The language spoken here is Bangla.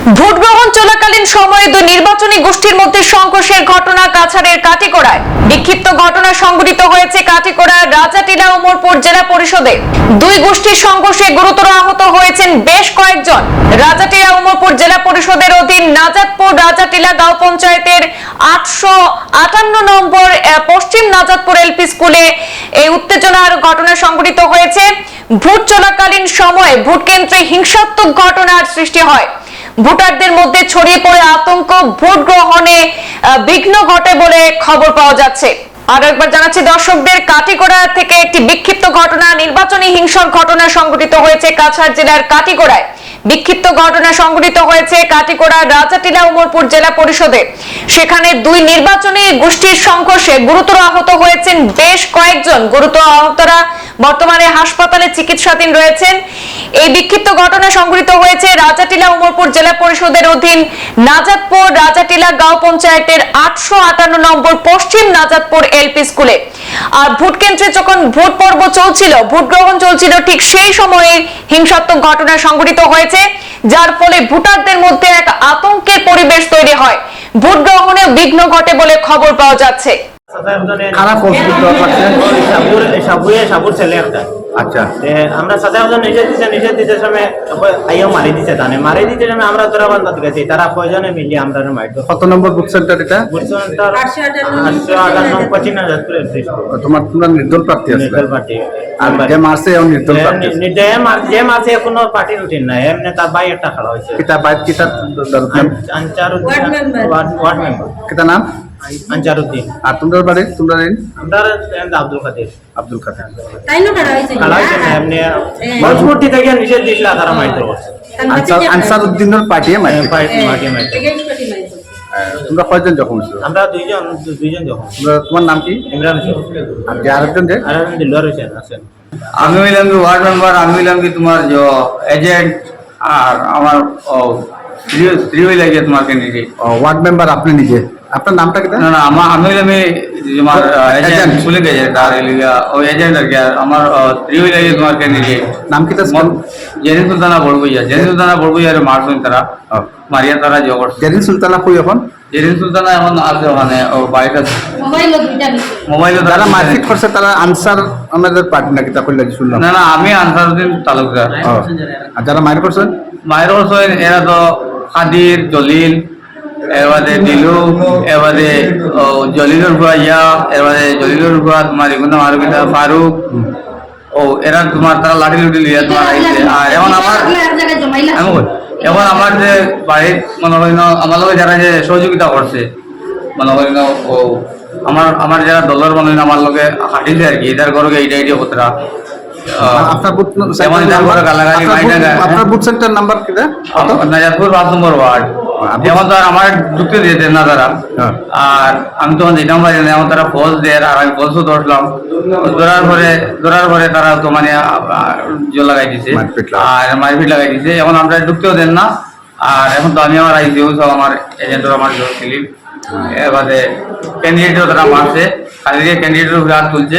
ভোট গ্রহণ চলাকালীন সময়ে দুই নির্বাচনী গোষ্ঠীর মধ্যে সংঘর্ষের ঘটনা কাছাড়ের কাটিকোড়ায়। বিক্ষিপ্ত ঘটনা সংঘটিত হয়েছে কাটিকোড়ার রাজাটিলা উমরপুর জেলা পরিষদে। দুই গোষ্ঠীর সংঘর্ষে গুরুতর আহত হয়েছেন বেশ কয়েকজন। রাজাটিলা উমরপুর জেলা পরিষদের অধীন নাজাতপুর রাজাটিলা গাঁও পঞ্চায়েতের আটশো আটান্ন নম্বর পশ্চিম নাজাতপুর এলপি স্কুলে এই উত্তেজনার ঘটনা সংঘটিত হয়েছে। ভোট চলাকালীন সময়ে ভোট কেন্দ্রে হিংসাত্মক ঘটনার সৃষ্টি হয়। ভোটারদের মধ্যে ছড়িয়ে পড়ে আতঙ্ক, ভোট গ্রহণে বিঘ্ন ঘটে বলে খবর পাওয়া যাচ্ছে। আর একবার জানাচ্ছি, দর্শকদের কাটিগোড়া থেকে একটি বিক্ষিপ্ত ঘটনা, নির্বাচনী হিংসার ঘটনা সংঘটিত হয়েছে কাছাড় জেলার কাটিগোড়ায় বিক্ষিপ্ত ঘটনা সংঘটিত হয়েছে কাটিগোড়া রাজাটিলা, উমরপুর জেলা পরিষদে। সেখানে দুই নির্বাচনী গোষ্ঠীর সংঘর্ষে গুরুতর আহত হয়েছেন বেশ কয়েকজন। গুরুতর আহতরা বর্তমানে হাসপাতালে চিকিৎসাধীন রয়েছেন। এই বিক্ষিপ্ত ঘটনা সংঘটিত হয়েছে রাজাটিলা, উমরপুর জেলা পরিষদের অধীন নাজাদপুর, রাজাটিলা গাঁও পঞ্চায়েতের আটশো আটান্ন নম্বর পশ্চিম নাজাতপুর এলপি স্কুলে। আর ভোট কেন্দ্রে যখন ভোট পর্ব চলছিল ভোট গ্রহণ চলছিল, ঠিক সেই সময়ে হিংসাত্মক ঘটনা সংঘটিত হয়েছে, যার ফলে ভোটারদের মধ্যে এক আতঙ্কের পরিবেশ তৈরি হয়। ভোট গ্রহণে বিঘ্ন ঘটে বলে খবর পাওয়া যাচ্ছে। খারাপ আচ্ছা। আমরা সাজা ওজন নিষেধ দিছে নিষেধ দিতে সময় আইও মারি দিছে তানে। মারি দিতে সময় আমরা তোরা বান্ধব গেছি তারা কয়জনে মিলি আমরা মাইট কত নম্বর বুক সেন্টার এটা? তোমার তোমরা নির্দল প্রার্থী আছে। নির্দল পার্টি আর যে মারছে এবং নির্দল প্রার্থী আছে। মার- যে মাসে কোনো পার্টি রুটিন নাই। এমনি তার ভাই একটা খেলা হয়েছে। কিতা বাইর কিতা নাম আনচারুদ্দিন ওয়ার্ড মেম্বার কিতা নাম? আনচারুদ্দিন আর তোমরা বাড়ি? তোমরা ঋণ আমরা আব্দুল কাদের। আব্দুল খাতা তাইনো কারা হইছে হয়েছে? না এমনি মজবুতি থেকে নিষেধ দিছিল তারা মাইতে করছে। আনসার আনসার উদ্দিনের পার্টি মাইতে এগেইনস্ট পার্টি মাইছে তোমরা কয়জন জখম হয়েছিল আমরা দুইজন দুইজন যখন তোমরা তোমার নাম কি? ইমরান হোসেন। আর যে আরেকজন যে? আর একজন দিলওয়ার হোসেন আছেন। আমি হইলাম কি ওয়ার্ড মেম্বার আমি হইলাম কি তোমার যে এজেন্ট আর আমার স্ত্রী গিয়ে তোমার ক্যান্ডিডেট ও, ওয়ার্ড মেম্বার আপনি নিজে? আপনার নামটা কিতা না না আমার আমি এই তোমার এজেন্ট. পুলিশ এজেন্ট আর এলিগা ও এজেন্ট আর কি আর আমার স্ত্রী হইলে গিয়ে তোমার ক্যান্ডিডেট নাম কিতা জেরিন সুলতানা বড়বইয়া জেরিন সুলতানা বড়বইয়া মারছেন তারা। মারিয়া তারা জয় করছে জেরিন সুলতানা কই এখন? জেরিন সুলতানা এখন আছে ওখানে ও আছে। মোবাইল যারা মারপিট করছে তারা আনসার আমাদের পার্টি না কিতা কইলা শুনলাম। না না আমি আনসারুদ্দিন তালুকদার। যারা মার করছে? মায়ের এরা তো কাদির জলিল এবারে দিলু এবারে জলিলুর বুয়া ইয়া এবারে জলিলুর বুয়া তোমার এগুলো আর ফারুক। ও এরা তোমার তারা লাঠি লুটি লিয়া তোমার আইছে। আর এখন আমার এখন আমার যে বাড়ির মনে করি না আমার লগে যারা যে সহযোগিতা করছে মনে করি না ও আমার আমার যারা দলের মনে হয় না আমার লগে হাঁটিছে আর কি এটার ঘরে এইটা এইটা কথা আপনার বুথ যেমন এটার ঘরে গালাগালি মাইনা গায়। আপনার বুথ সেন্টার নাম্বার কিতা নাজারপুর পাঁচ নম্বর ওয়ার্ড। যেমন তো আর আমার ঢুকতে দিয়েছে না তারা। আর আমি তখন যেতাম পারি না যেমন তারা ফলস দেয় আর আমি ফলসও ধরলাম। ধরার পরে ধরার পরে তারা তো মানে জল লাগাই দিছে। মারপিট লাগাই। আর মারপিট লাগাই দিছে। এখন আমরা ঢুকতেও দেন না। আর এখন তো আমি আমার আইসিও সব আমার এজেন্টর আমার জোর ছিলি এবারে ক্যান্ডিডেটও তারা মারছে। খালি ক্যান্ডিডেটের হাত তুলছে।